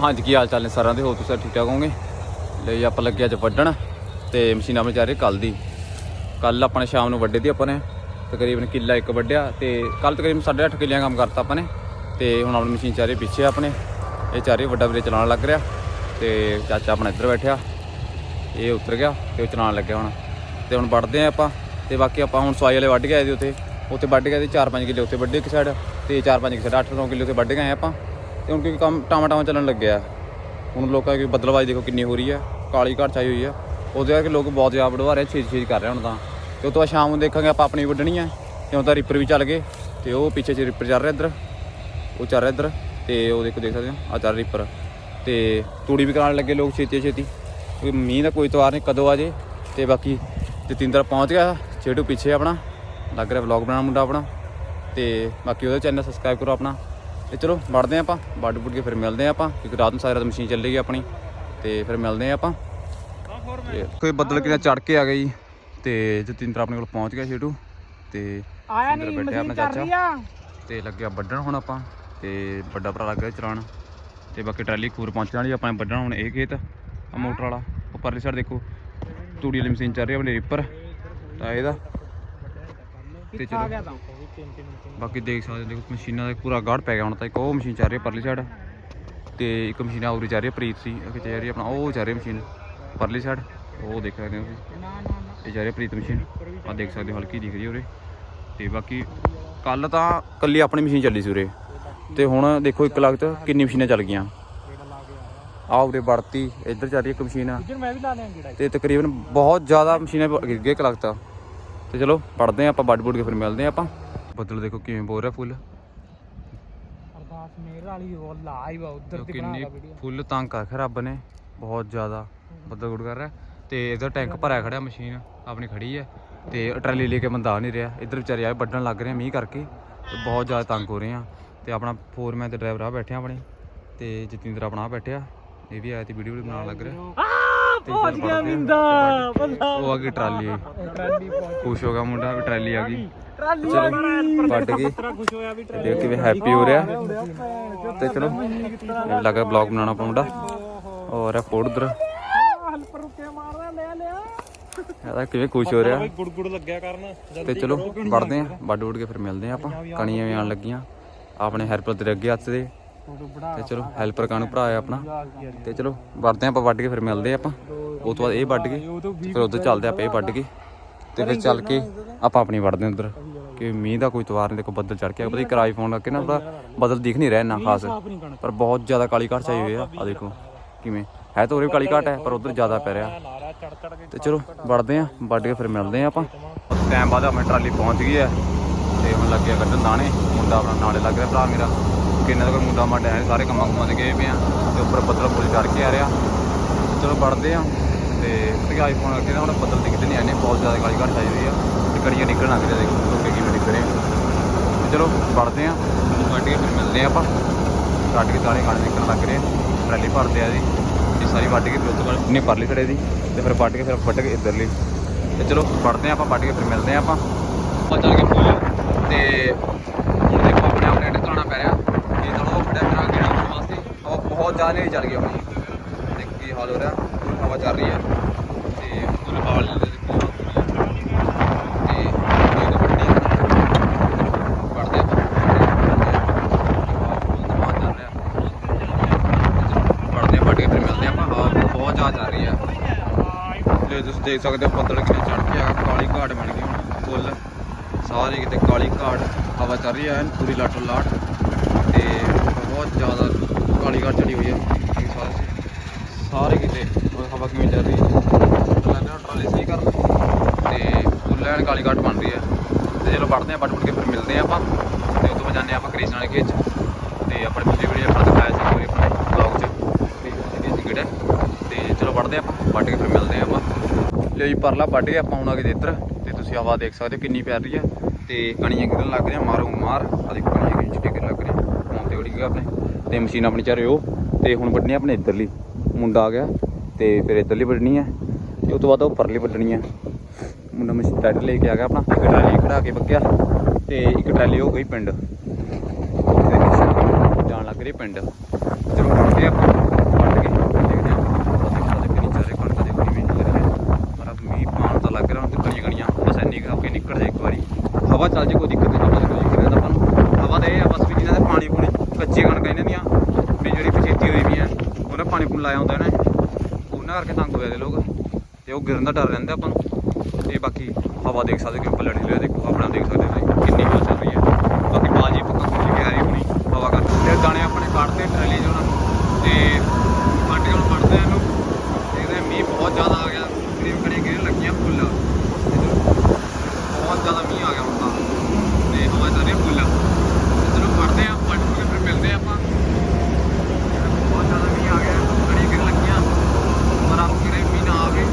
ਹਾਂਜੀ ਕੀ ਹਾਲ ਚਾਲ ਨੇ ਸਾਰਿਆਂ ਦੇ? ਹੋ ਤੁਸੀਂ ਠੀਕ ਠਾਕ ਹੋਗੇ ਲਈ ਆਪਾਂ ਲੱਗੇ ਅੱਜ ਵੱਢਣ ਤੇ ਮਸ਼ੀਨ ਆਪਣੇ ਚਾਰੇ ਕੱਲ ਦੀ। ਕੱਲ ਆਪਾਂ ਨੇ ਸ਼ਾਮ ਨੂੰ ਵੱਡੇ ਦੀ ਆਪਾਂ ਨੇ। ਤਕਰੀਬਨ ਕਿੱਲਾ ਇੱਕ ਵੱਢਿਆ ਤੇ ਕੱਲ ਤਕਰੀਬਨ 8.5 ਕਿੱਲਿਆਂ ਕੰਮ ਕਰਤਾ ਆਪਾਂ ਨੇ। ਤੇ ਹੁਣ ਆਪਣੀ ਮਸ਼ੀਨ ਚਾਰੇ ਪਿੱਛੇ ਆਪਣੇ। ਇਹ ਚਾਰੇ ਵੱਡਾ ਵੀਰੇ ਚਲਾਉਣ ਲੱਗ ਰਿਹਾ। ਤੇ ਚਾਚਾ ਆਪਣਾ ਇੱਧਰ ਬੈਠਿਆ। ਇਹ ਉਤਰ ਗਿਆ ਤੇ ਉਹ ਚਲਾਉਣ ਲੱਗਿਆ ਹੁਣ। ਤੇ ਹੁਣ ਵੱਢਦੇ ਆ ਆਪਾਂ। ਤੇ ਬਾਕੀ ਆਪਾਂ ਹੁਣ ਸਵਾਈ ਵਾਲੇ ਵੱਢ ਕੇ ਆਏ ਦੀ ਉੱਥੇ। ਉੱਥੇ ਵੱਢ ਗਏ ਤੇ 4-5 ਕਿੱਲੇ ਉੱਥੇ ਵੱਢੇ ਇੱਕ ਸਾਈਡ ਤੇ 4-5 ਇੱਕ ਸਾਈਡ 8-9 ਕਿੱਲੇ ਉੱਥੇ ਵੱਢ ਗਏ ਆਪਾਂ। ਤੇ ਹੁਣ ਕਿਉਂਕਿ ਕੰਮ ਟਾਵਾਂ ਟਾਵਾਂ ਚੱਲਣ ਲੱਗਿਆ ਹੁਣ ਲੋਕਾਂ ਦੀ ਬਦਲਵਾਈ ਦੇਖੋ ਕਿੰਨੀ ਹੋ ਰਹੀ ਹੈ ਕਾਲੀ ਘਾਟ ਛਾਈ ਹੋਈ ਆ। ਉਹਦੇ ਕਰਕੇ ਲੋਕ ਬਹੁਤ ਜ਼ਿਆਦਾ ਵਢਵਾ ਰਹੇ ਛੇਤੀ ਛੇਤੀ ਕਰ ਰਹੇ ਹੁਣ ਤਾਂ। ਤੇ ਉਸ ਤੋਂ ਬਾਅਦ ਸ਼ਾਮ ਨੂੰ ਦੇਖਾਂਗੇ ਆਪਾਂ ਆਪਣੀ ਵੱਢਣੀ ਹੈ ਤੇ ਹੁਣ ਤਾਂ ਰਿਪਰ ਵੀ ਚੱਲ ਗਏ। ਤੇ ਉਹ ਪਿੱਛੇ ਚ ਰੀਪਰ ਚੱਲ ਰਿਹਾ ਇੱਧਰ। ਉਹ ਚੱਲ ਰਿਹਾ ਇੱਧਰ। ਤੇ ਉਹ ਦੇਖੋ, ਦੇਖ ਸਕਦੇ ਹੋ, ਆ ਚੱਲ ਰਿਪਰ ਤੇ ਤੂੜੀ ਵੀ ਕਰਾਉਣ ਲੱਗੇ ਲੋਕ ਛੇਤੀ ਛੇਤੀ। ਕੋਈ ਮੀਂਹ ਦਾ ਕੋਈ ਤਵਾਰ ਨਹੀਂ, ਕਦੋਂ ਆ ਜੇ। ਤੇ ਬਾਕੀ ਜਤਿੰਦਰ ਪਹੁੰਚ ਗਿਆ। ਛੇਟੂ ਪਿੱਛੇ ਆਪਣਾ। ਲੱਗ ਰਿਹਾ ਵਲੌਗ ਬਣਾਉਣਾ ਮੁੰਡਾ ਆਪਣਾ। ਤੇ ਬਾਕੀ ਉਹਦਾ ਚੈਨਲ ਸਬਸਕ੍ਰਾਈਬ ਕਰੋ ਆਪਣਾ। ਤੇ ਚਲੋ ਵੜਦੇ ਆਪਾਂ ਵੱਢ ਵੁੱਢ ਕੇ ਫਿਰ ਮਿਲਦੇ ਆਪਾਂ ਕਿਉਂਕਿ ਰਾਤ ਨੂੰ ਸਾਰੀ ਰਾਤ ਮਸ਼ੀਨ ਚੱਲੇਗੀ ਆਪਣੀ ਤੇ ਫਿਰ ਮਿਲਦੇ ਆਪਾਂ। ਕੋਈ ਬੱਦਲ ਕਿਨਾਂ ਚੜ ਕੇ ਆ ਗਈ ਤੇ ਜਤਿੰਦਰ ਆਪਣੇ ਕੋਲ ਪਹੁੰਚ ਗਿਆ ਛੇਟੂ ਤੇ ਆਇਆ ਨਹੀਂ ਬੈਠਿਆ ਮਸ਼ੀਨ ਚੱਲ ਰਹੀ ਚਾਚਾ ਆ। ਤੇ ਲੱਗਿਆ ਵੱਢਣ ਹੁਣ ਆਪਾਂ ਤੇ ਵੱਡਾ ਭਰਾ ਲੱਗ ਗਿਆ ਚਲਾਉਣ। ਤੇ ਬਾਕੀ ਟਰਾਲੀ ਖੂਰ ਪਹੁੰਚਣ ਵਾਲੀ ਆਪਾਂ ਵੱਢਣਾ ਹੁਣ ਇਹ ਖੇਤ ਆ ਮੋਟਰ ਵਾਲਾ ਉਹ ਪਰਲੀ ਸਾਈਡ ਦੇਖੋ ਤੂੜੀ ਵਾਲੀ ਮਸ਼ੀਨ ਚੱਲ ਰਹੀ ਆ ਆਪਣੇ ਰੀਪਰ ਤਾਂ ਇਹਦਾ। ਤੇ ਚਲੋ। ਗਿਆ ਤਾਂ। ਬਾਕੀ ਦੇਖ ਸਕਦੇ ਹੋ ਦੇਖੋ ਮਸ਼ੀਨਾਂ ਦਾ ਪੂਰਾ ਗਾੜ ਪੈ ਗਿਆ ਹੁਣ ਤਾਂ ਇੱਕ ਉਹ ਮਸ਼ੀਨ ਚੱਲ ਰਹੀ ਹੈ ਪਰਲੀ ਸਾਈਡ ਤੇ ਇੱਕ ਮਸ਼ੀਨ ਆ ਉਰੀ ਚੱਲ ਰਹੀ ਹੈ ਪ੍ਰੀਤ ਸੀ। ਅੱਗੇ ਚੱਲ ਰਹੀ ਆਪਣਾ ਉਹ ਚੱਲ ਰਹੀ ਮਸ਼ੀਨ ਪਰਲੀ ਸਾਈਡ ਉਹ ਦੇਖ ਸਕਦੇ ਹੋ ਤੁਸੀਂ। ਇਹ ਜਾ ਰਹੀ ਹੈ ਪ੍ਰੀਤ ਮਸ਼ੀਨ। ਆ ਦੇਖ ਸਕਦੇ ਹੋ ਹਲਕੀ ਦਿਖ ਰਹੀ ਉਰੇ। ਤੇ ਬਾਕੀ ਕੱਲ ਤਾਂ ਕੱਲੀ ਆਪਣੀ ਮਸ਼ੀਨ ਚੱਲੀ ਸੀ ਉਰੇ। ਤੇ ਹੁਣ ਦੇਖੋ ਇੱਕ ਲੱਖ ਕਿੰਨੀ ਮਸ਼ੀਨਾਂ ਚੱਲ ਗਈਆਂ। ਆ ਉਰੇ ਵੜਤੀ ਇੱਧਰ ਚੱਲ ਰਹੀ ਇੱਕ ਮਸ਼ੀਨ। ਤੇ ਤਕਰੀਬਨ ਬਹੁਤ ਜ਼ਿਆਦਾ ਮਸ਼ੀਨਾਂ ਗਿਰ ਗਏ ਇੱਕ ਲੱਖ ਤਾਂ। ਤੇ ਚਲੋ ਪੜਦੇ ਆਪਾਂ ਵੱਡ ਬੁੱਡ ਕੇ ਫਿਰ ਮਿਲਦੇ ਆਪਾਂ ਬੱਦਲ ਦੇਖੋ ਕਿਵੇਂ ਬੋਲ ਰਿਹਾ ਫੁੱਲ ਅਰਦਾਸ ਮੇਰ ਵਾਲੀ ਉਹ ਲਾਈਵ ਆ ਉਧਰ ਦੀ ਬਣਾ ਕਿੰਨੀ ਲਾ ਵੀਡੀਓ ਫੁੱਲ ਤੰਗ ਕਰ ਰੱਖਿਆ ਰੱਬ ਨੇ ਬਹੁਤ ਜ਼ਿਆਦਾ ਬੱਦਲ ਗੁੜ ਕਰ ਰਿਹਾ ਤੇ ਇਧਰ ਟੈਂਕ ਭਰਿਆ ਖੜਿਆ ਮਸ਼ੀਨ ਆਪਣੀ ਖੜੀ ਹੈ ਤੇ ਟਰਾਲੀ ਲੈ ਕੇ ਬੰਦਾ ਆ ਨਹੀਂ ਰਿਹਾ ਇਧਰ ਵਿਚਾਰੇ ਆ ਵੱਢਣ ਲੱਗ ਰਹੇ ਆ ਮੀਂਹ ਕਰਕੇ ਤੇ ਬਹੁਤ ਜ਼ਿਆਦਾ ਤੰਗ ਹੋ ਰਹੇ ਆ ਤੇ ਆਪਣਾ ਫੋਰਮੈਨ ਤੇ ਡਰਾਈਵਰ ਆ ਬੈਠੇ ਆ ਆਪਣੇ ਤੇ ਜਤਿੰਦਰ ਆਪਣਾ ਆ ਬੈਠਿਆ ਇਹ ਵੀ ਆਇਆ ਤੇ ਵੀਡੀਓ ਬਣਾਉਣ ਲੱਗ ਰਿਹਾ ਆ ਤੇ ਪਹੁੰਚ ਗਿਆ ਆ, ਮਿੰਦਾ ਤੇ ਬੱਲਾ ਉਹ ਆ ਗਈ ਟਰਾਲੀ। ਖੁਸ਼ ਹੋ ਗਿਆ ਮੁੰਡਾ ਵੀ ਟਰਾਲੀ ਆ ਗਈ। ਟਰਾਲੀ ਵੱਢ ਗਈ। ਤਰਾ ਖੁਸ਼ ਹੋਇਆ ਵੀ ਤੇ ਦੇਖ ਕਿਵੇਂ ਹੈਪੀ ਹੋ ਰਿਹਾ। ਤੇ ਚਲੋ ਲੱਗਾ ਬਲੌਗ ਬਣਾਉਣਾ ਪਾਉਂਦਾ ਔਰ ਆ ਫੋੜ ਉਧਰ। ਹਲਪਰ ਰੁਕੇ ਮਾਰਦਾ ਲੈ ਲਿਆ। ਇਹਦਾ ਕਿਵੇਂ ਖੁਸ਼ ਹੋ ਰਿਹਾ। ਗੁੜ ਗੁੜ ਲੱਗਿਆ ਕਰਨ। ਤੇ ਚਲੋ ਵੜਦੇ ਆ ਵੱਡ ਉੱਡ ਕੇ। ਫਿਰ ਮਿਲਦੇ ਆ ਆਪਾਂ। ਕਣੀਆਂ ਵੀ ਆਣ ਲੱਗੀਆਂ। ਆਪਣੇ ਹੈਲਪਰ ਦੇ ਅੱਗੇ ਹੱਥ ਦੇ। ਤੇ ਚਲੋ ਹੈਲਪਰ ਕਾਨੂੰ ਭਰਾ ਆ ਆਪਣਾ ਤੇ ਚਲੋ ਵੜਦੇ ਆ ਆਪਾਂ ਵੱਢ ਕੇ ਫਿਰ ਮਿਲਦੇ ਆ ਆਪਾਂ। ਉਹ ਤੋਂ ਬਾਅਦ ਇਹ ਵੱਢ ਕੇ ਫਿਰ ਉਧਰ ਚੱਲਦੇ ਆਪਾਂ ਇਹ ਵੱਢ ਕੇ। ਤੇ ਫਿਰ ਚੱਲ ਕੇ ਆਪਾਂ ਆਪਣੀ ਵੜਦੇ ਆ ਉਧਰ। ਕਿ ਮੀਂਹ ਦਾ ਕੋਈ ਤਵਾਰ ਨਹੀਂ ਦੇਖੋ ਬੱਦਲ ਚੜ ਕੇ ਆ। ਪਤਾ ਕਿਰਾਏ ਫੋਨ ਕਰਕੇ ਨਾ ਉਹਦਾ ਬੱਦਲ ਦਿਖ ਨਹੀਂ ਰਿਹਾ ਇੰਨਾ ਖਾਸ। ਪਰ ਬਹੁਤ ਜ਼ਿਆਦਾ ਕਾਲੀ ਘਾਟ ਚਾਈ ਹੋਈ ਆ। ਆ ਦੇਖੋ ਕਿਵੇਂ। ਹੈ ਤਾਂ ਉਰੇ ਕਾਲੀ ਘਾਟ ਹੈ ਪਰ ਉਧਰ ਜ਼ਿਆਦਾ ਪੈ ਰਿਹਾ। ਕੇ ਤੇ ਚਲੋ ਵੜਦੇ ਆ। ਵੱਢ ਕੇ ਫਿਰ ਮਿਲਦੇ ਆ ਆਪਾਂ। ਟਾਈਮ ਬਾਅਦ ਆਪਣੀ ਟਰਾਲੀ ਪਹੁੰਚ ਗਈ ਹੈ। ਤੇ ਹੁਣ ਲੱਗਿਆ ਕੱਢਣ ਦਾਣੇ। ਮੁੰਡਾ ਆਪਣਾ ਨਾਲੇ ਲੱਗ ਰਿਹਾ ਭਰਾ ਮੇਰਾ। ਇਹਨਾਂ ਦਾ ਕੋਈ ਮੁੰਡਾ ਮਾਡਾ ਹੈ ਸਾਰੇ ਕੰਮਾਂ ਕੁਮਾਂ ਤੇ ਗਏ ਪਏ ਆ ਤੇ ਉੱਪਰ ਬੱਦਲ ਬੁੱਲ ਚੜ ਕੇ ਆ ਰਿਹਾ। ਚਲੋ ਵੜਦੇ ਆ ਤੇ ਤੇ ਆਈਫੋਨ ਅੱਗੇ ਨਾ ਹੁਣ ਬੱਦਲ ਦਿਖਦੇ ਨਹੀਂ ਆਨੇ ਬਹੁਤ ਜ਼ਿਆਦਾ ਕਾਲੀ ਘਾਟ ਆਈ ਹੋਈ ਆ। ਤੇ ਕੜੀਆਂ ਨਿਕਲਣ ਲੱਗ ਗਈਆਂ ਦੇਖੋ, ਲੋਕੇ ਕਿਵੇਂ ਨਿਕਲ ਰਹੇ ਆ। ਤੇ ਚਲੋ ਵੜਦੇ ਆ ਕੱਢ ਕੇ ਫਿਰ ਮਿਲਦੇ ਆ ਆਪਾਂ। ਕੱਢ ਕੇ ਸਾਰੇ ਗਾਣੇ ਨਿਕਲਣ ਲੱਗ ਰਹੇ ਆ, ਟਰਾਲੀ ਭਰਦੇ ਆ ਜੀ। ਇਹ ਸਾਰੀ ਵੱਢ ਕੇ ਫਿਰ ਉਸ ਤੋਂ ਬਾਅਦ ਨਹੀਂ ਪਰਲੀ ਖੜੇ ਦੀ ਤੇ ਫਿਰ ਵੱਢ ਕੇ ਫਿਰ ਵੱਢ ਕੇ ਇੱਧਰਲੀ। ਤੇ ਚਲੋ ਵੱਢਦੇ ਆ ਆਪਾਂ, ਵੱਢ ਕੇ ਫਿਰ ਮਿਲਦੇ ਆ ਆਪਾਂ। ਆਪਾਂ ਚੱਲ ਕੇ ਫੁੱਲ। ਤੇ ਹੁਣ ਦੇਖੋ ਆਪਣੇ ਆਪਣੇ ਅੱਡੇ ਚਲਾਉਣਾ ਪੈ ਰਿਹਾ ਇਹ ਚਲੋ ਉਹ ਖੜਿਆ ਮੇਰਾ ਗੇੜਾ ਪਾਉਣ ਵਾਸਤੇ ਹਵਾ ਬਹੁਤ ਜ਼ਿਆਦਾ ਨਹੀਂ ਚੱਲ ਗਈ ਆਪਣੀ ਦੇਖ ਕੀ ਹਾਲ ਹੋ ਰਿਹਾ? ਹਵਾ ਚੱਲ ਰਹੀ ਹੈ। ਤੇ ਪੂਰੇ ਹਾਲ ਨੇ ਦੇਖੋ ਤੇ ਮਿਲਦੇ ਆ ਆਪਾਂ। ਹਵਾ ਬਹੁਤ ਜ਼ਿਆਦਾ ਚੱਲ ਰਹੀ ਹੈ। ਤੇ ਤੁਸੀਂ ਦੇਖ ਸਕਦੇ ਹੋ ਬੱਦਲ ਕਿੰਨੇ ਚੜ ਕੇ ਆ। ਕਾਲੀ ਘਾਟ ਬਣ ਗਈ ਹੁਣ, ਫੁੱਲ। ਸਾਰੇ ਕਿਤੇ ਕਾਲੀ ਘਾਟ। ਹਵਾ ਚੱਲ ਰਹੀ ਹੈ, ਪੂਰੀ ਲਾਟੋ ਲਾਟ ਬਹੁਤ ਜ਼ਿਆਦਾ ਕਾਲੀ ਘਾਟ ਚੜੀ ਹੋਈ ਹੈ। ਤੁਸੀਂ। ਸਾਰੇ ਕਿਤੇ ਉਹ ਹਵਾ ਕਿਵੇਂ ਚੱਲ ਰਹੀ ਹੈ। ਲੱਗਦਾ ਟਰਾਲੀ ਸਹੀ ਕਰ ਤੇ ਫੁੱਲ ਐਨ ਕਾਲੀ ਘਾਟ ਬਣ ਰਹੀ ਹੈ। ਤੇ ਚਲੋ ਵੜਦੇ ਆ ਵੱਟ ਵੱਟ ਕੇ ਫਿਰ ਮਿਲਦੇ ਆ ਆਪਾਂ। ਤੇ ਉਦੋਂ ਬਾਅਦ ਜਾਂਦੇ ਆ ਆਪਾਂ ਕ੍ਰਿਸ਼ਨ ਵਾਲੇ ਖੇਤ 'ਚ। ਤੇ ਆਪਣੇ ਪਿਛਲੀ ਵੀਡੀਓ ਆਪਣਾ ਦਿਖਾਇਆ ਸੀ ਪੂਰੇ ਆਪਣੇ ਬਲੌਗ 'ਚ। ਸੀ ਕਿਹੜਾ ਤੇ ਚਲੋ ਵੜਦੇ ਆਪਾਂ ਵੱਢ ਕੇ ਫਿਰ ਮਿਲਦੇ ਆ ਆਪਾਂ। ਲਿਓ ਜੀ ਪਰਲਾ ਵੱਢ ਕੇ ਆਪਾਂ ਹੁਣ ਆ ਗਏ ਇੱਧਰ। ਤੇ ਤੁਸੀਂ ਹਵਾ ਦੇਖ ਸਕਦੇ ਹੋ ਕਿੰਨੀ ਪੈ ਰਹੀ ਆ ਤੇ ਕਣੀਆਂ ਗਿਰਨ ਲੱਗ ਰਹੀਆਂ? ਮਾਰੋ ਮਾਰ। ਆ ਦੇਖੋ ਕਣੀਆਂ ਕਿੰਨੀ ਚਿੱਟੇ ਗਿਰਨ ਲੱਗ ਰਹੀਆਂ। ਹੁਣ ਤੇ ਆਪਣੇ। ਤੇ ਮਸ਼ੀਨ ਆਪਣੀ ਚਾਰੇ ਉਹ, ਤੇ ਹੁਣ ਵੱਢਣੀ ਆਪਣੇ ਇੱਧਰਲੀ। ਮੁੰਡਾ ਆ ਗਿਆ, ਤੇ ਫਿਰ ਇੱਧਰਲੀ ਵੱਢਣੀ ਹੈ ਤੇ ਉਸ ਤੋਂ ਬਾਅਦ ਉਹ ਪਰਲੀ ਵੱਢਣੀ ਹੈ ਮੁੰਡਾ ਮਸ਼ੀਨ ਟਰੈਕਟਰ ਲੈ ਕੇ ਆ ਗਿਆ ਆਪਣਾ, ਇੱਕ ਟਰਾਲੀ ਖੜਾ ਕੇ ਬੱਕਿਆ ਤੇ ਇੱਕ ਟਰਾਲੀ ਉਹ ਗਈ ਪਿੰਡ। ਜਾਣ ਲੱਗ ਰਹੀ ਪਿੰਡ। ਫੋਨ ਲਾਇਆ ਹੁੰਦਾ ਨੇ ਉਹਨਾਂ ਕਰਕੇ ਤੰਗ ਹੋਏ ਦੇ ਲੋਕ। ਤੇ ਉਹ ਗਿਰਨ ਦਾ ਡਰ ਰਹਿੰਦਾ ਆਪਾਂ ਨੂੰ। ਤੇ ਬਾਕੀ ਹਵਾ ਦੇਖ ਸਕਦੇ ਕਿ ਪੱਲੜ ਹਿਲਿਆ ਦੇਖੋ, ਆਪਣਾ ਦੇਖ ਸਕਦੇ ਕਿੰਨੀ ਹਵਾ ਚੱਲ ਰਹੀ ਹੈ ਬਾਕੀ ਬਾਜੀ ਪੱਕਾ ਖੁੱਲ ਕੇ ਰਹੀ ਹੋਣੀ ਹਵਾ ਕਰ ਤੇ ਦਾਣੇ ਆਪਣੇ ਕੱਢਦੇ ਟਰਾਲੀ 'ਚ ਹੁਣ ਤੇ ਕੱਢ ਕੇ ਹੁਣ ਪੜਦੇ ਆ ਇਹਨੂੰ ਤੇ ਇਹਦੇ ਮੀਂਹ ਬਹੁਤ ਜ਼ਿਆਦਾ ਆ ਗਿਆ ਕਰੀਬ ਕਰੀਬ ਗਿਰਨ ਲੱਗੀਆਂ ਫੁੱਲ ਬਹੁਤ ਜ਼ਿਆਦਾ ਮੀਂਹ ਆ ਗਿਆ ਹੁਣ ਤਾਂ ਤੇ ਹਵਾ ਚੱਲ ਰਹੀ ਹੈ ਫੁੱਲ ਤੇ ਚਲੋ ਪੜਦੇ ਆ ਪੜ ਕੇ ਫਿਰ ਮਿਲਦੇ ਆ ਆਪਾਂ ਬਹੁਤ ਜ਼ਿਆਦਾ ਮੀਂਹ ਆ ਗਿਆ ਕੜੀ ਗਿਰਨ ਲੱਗੀਆਂ ਪਰ ਆਪ ਕਰੇ ਮੀਂਹ ਨਾ ਆਵੇ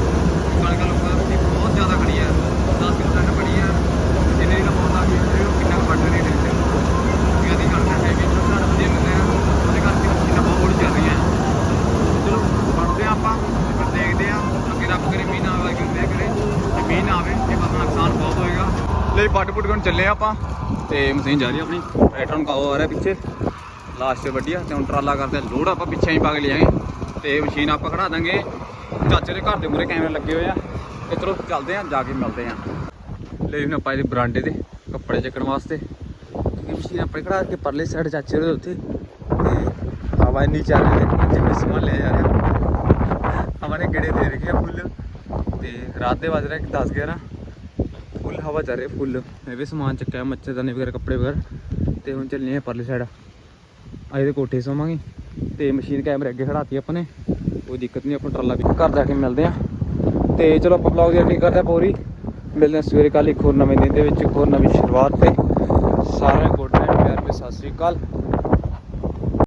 ਕਣਕ ਲੋਕਾਂ ਦੀ ਬਹੁਤ ਜ਼ਿਆਦਾ ਖੜੀ ਹੈ 10% ਬੜੀ ਹੈ ਜਿੰਨੇ ਦੀ ਲਵਾਉਣ ਲੱਗ ਗਈ ਉਹ ਕਿੰਨਾ ਵੱਢ ਰਹੇ ਨੇ ਇੱਥੇ ਕਿਉਂਕਿ ਇਹਦੀ ਕਣਕ ਹੈ ਵੀ ਝਾੜ ਵਧੀਆ ਮਿਲਦੇ ਆ ਉਹਦੇ ਕਰਕੇ ਮਸ਼ੀਨਾਂ ਬਹੁਤ ਹੌਲੀ ਚੱਲ ਰਹੀਆਂ ਚਲੋ ਪੜਦੇ ਆ ਆਪਾਂ ਤੇ ਫਿਰ ਦੇਖਦੇ ਆ ਅੱਗੇ ਰੱਬ ਕਰੇ ਮੀਂਹ ਨਾ ਆਵੇ ਕਿਤੇ ਕਰੇ ਤੇ ਮੀਂਹ ਨਾ ਆਵੇ ਇਹ ਬਸ ਨੁਕਸਾਨ ਬਹੁਤ ਹੋਏਗਾ ਲਈ ਪੱਟ ਪੁੱਟ ਕਰਨ ਚੱਲੇ ਆ ਆਪਾਂ ਤੇ ਮਸ਼ੀਨ ਜਾ ਰਹੀ ਆਪਣੀ। ਟਰੈਕਟਰ ਨੂੰ ਕਾਓ ਆ ਰਿਹਾ ਪਿੱਛੇ। ਲਾਸਟ ਤੇ ਵੱਡੀ ਆ ਤੇ ਹੁਣ ਟਰਾਲਾ ਕਰਦੇ ਲੋਡ ਆਪਾਂ ਪਿੱਛੇ ਹੀ ਪਾ ਕੇ ਲਿਆਂਗੇ। ਤੇ ਮਸ਼ੀਨ ਆਪਾਂ ਖੜਾ ਦਾਂਗੇ। ਚਾਚੇ ਦੇ ਘਰ ਦੇ ਮੂਰੇ ਕੈਮਰੇ ਲੱਗੇ ਹੋਏ ਆ। ਤੇ ਚੱਲਦੇ ਆ ਜਾ ਕੇ ਮਿਲਦੇ ਆ ਲੈ ਹੁਣ ਆਪਾਂ ਇਹਦੇ ਬਰਾਂਡੇ ਤੇ ਕੱਪੜੇ ਚੱਕਣ ਵਾਸਤੇ। ਕਿਉਂਕਿ ਮਸ਼ੀਨ ਆਪਣੇ ਖੜਾ ਕੇ ਪਰਲੇ ਸਾਈਡ ਚਾਚੇ ਦੇ ਉੱਤੇ। ਤੇ ਹਵਾ ਇੰਨੀ ਚੱਲ ਰਹੀ ਹੈ ਜਿਵੇਂ ਸਮਾਨ ਲਿਆ ਜਾ ਰਿਹਾ। ਹਵਾ ਨੇ ਗੇੜੇ ਦੇ ਰੱਖੇ ਆ ਫੁੱਲ। ਤੇ ਰਾਤ ਦੇ ਵੱਜ ਰਿਹਾ 10 11 ਫੁੱਲ, ਹਵਾ ਚੱਲ ਰਹੀ ਫੁੱਲ। ਮੈਂ ਵੀ ਸਮਾਨ ਚੱਕਿਆ ਮੱਛਰਦਾਨੀ ਵਗੈਰਾ ਕੱਪੜੇ ਵਗੈਰਾ। ਤੇ ਹੁਣ ਚੱਲਨੇ ਆ ਪਰਲੇ ਸਾਈਡ ਅੱਜ ਦੇ ਕੋਠੇ ਸੋਵਾਂਗੇ। ਤੇ ਮਸ਼ੀਨ ਕੈਮਰੇ ਅੱਗੇ ਖੜਾਤੀ ਆਪਾਂ ਨੇ ਕੋਈ ਦਿੱਕਤ ਨਹੀਂ, ਆਪਾਂ ਟਰਾਲਾ ਵੀ ਘਰ ਜਾ ਕੇ ਮਿਲਦੇ ਆ ਤੇ ਚਲੋ ਆਪਾਂ ਬਲੌਗ ਦੀ ਐਂਡਿੰਗ ਕਰਦੇ ਆ ਪੂਰੀ। ਮਿਲਦੇ ਆ ਸਵੇਰੇ ਕੱਲ ਇੱਕ ਹੋਰ ਨਵੇਂ ਦਿਨ ਦੇ ਵਿੱਚ, ਇੱਕ ਹੋਰ ਨਵੀਂ ਸ਼ੁਰੂਆਤ ਤੇ। ਸਾਰਿਆਂ ਨੂੰ ਗੁੱਡ ਨਾਈਟ ਪਿਆਰ ਵਿੱਚ ਸਤਿ ਸ੍ਰੀ ਅਕਾਲ।